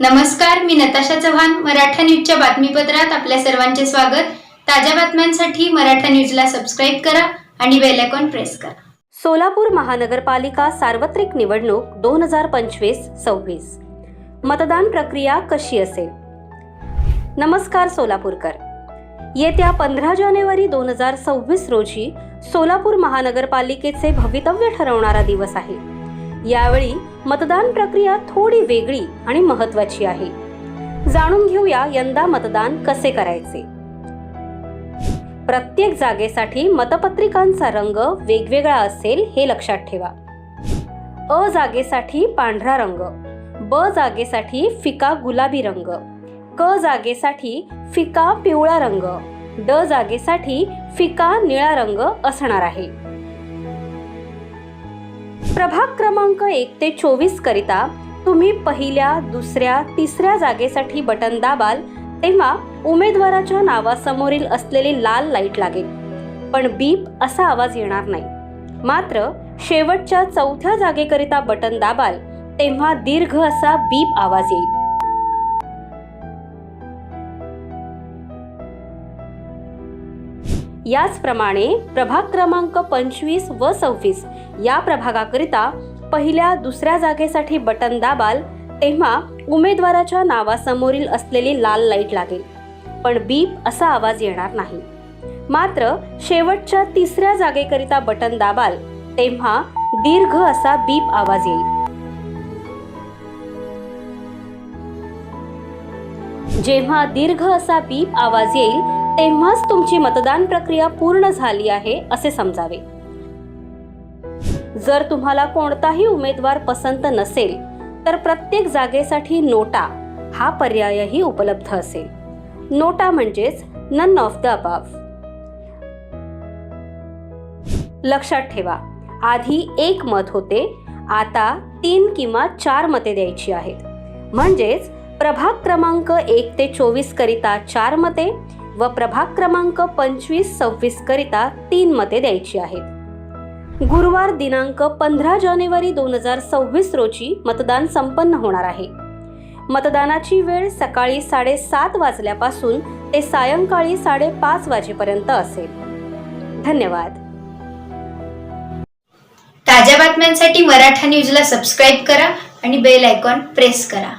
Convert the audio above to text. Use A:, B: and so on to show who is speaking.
A: नमस्कार मी नताशा चव्हाण मराठा न्यूजच्या बातमीपत्रात आपल्या सर्वांचे स्वागत. ताज्या बातम्यांसाठी मराठा न्यूजला सबस्क्राईब करा आणि बेल आयकॉन प्रेस करा.
B: सोलापूर महानगरपालिका सार्वत्रिक निवडणूक दोन हजार पंचवीस सव्वीस. मतदान प्रक्रिया कशी असेल? नमस्कार सोलापूरकर. येत्या पंधरा जानेवारी दोन हजार सव्वीस रोजी सोलापूर महानगरपालिकेचे भवितव्य ठरवणारा दिवस आहे. यावेळी मतदान प्रक्रिया थोडी वेगळी आणि महत्वाची आहे. जाणून घेऊया यंदा मतदान कसे करायचे. प्रत्येक जागेसाठी मतपत्रिकांचा रंग वेगवेगळा असेल हे लक्षात ठेवा. अ जागेसाठी पांढरा रंग ब जागेसाठी फिका गुलाबी रंग क जागेसाठी फिका पिवळा रंग ड जागेसाठी फिका निळा रंग असणार आहे. प्रभाग क्रमांक एक ते चोवीस करिता तुम्ही पहिल्या दुसऱ्या तिसऱ्या जागेसाठी बटन दाबाल तेव्हा उमेदवाराच्या नावासमोरील असलेली लाल लाइट लागेल. पण बीप असा आवाज येणार नाही. मात्र शेवटच्या चौथ्या जागेकरिता बटन दाबाल तेव्हा दीर्घ असा बीप आवाज येईल. याचप्रमाणे प्रभाग क्रमांक पंचवीस व सव्वीस या प्रभागाकरिता पहिल्या दुसऱ्या जागेसाठी बटन दाबाल तेव्हा उमेदवाराच्या नावासमोरील असलेली लाल लाइट लागेल. पण बीप असा आवाज येणार नाही. मात्र शेवटच्या तिसऱ्या जागेकरिता बटन दाबाल तेव्हा दीर्घ असा बीप आवाज येईल. जेव्हा दीर्घ असा बीप आवाज येईल तेव्हाच तुमची मतदान प्रक्रिया पूर्ण झाली आहे असे समजावे. जर तुम्हाला कोणताही उमेदवार पसंत नसेल तर प्रत्येक जागेसाठी नोटा हा पर्यायही उपलब्ध असेल. नोटा म्हणजेच नन ऑफ द अबाव लक्षात ठेवा आधी एक मत होते आता तीन किंवा चार मते द्यायची आहेत. म्हणजेच प्रभाग क्रमांक एक ते चोवीस करिता चार मते व प्रभाग क्रमांक पंचवीस सव्वीस करिता तीन मते द्यायची आहेत. गुरुवार दिनांक पंधरा जानेवारी दोन हजार सव्वीस रोजी मतदान संपन्न होणार आहे. मतदानाची वेळ सकाळी साडेसात वाजल्यापासून ते सायंकाळी साडेपाच वाजेपर्यंत असेल. धन्यवाद.
A: ताज्या बातम्यांसाठी मराठा न्यूजला सबस्क्राईब करा आणि बेल आयकॉन प्रेस करा.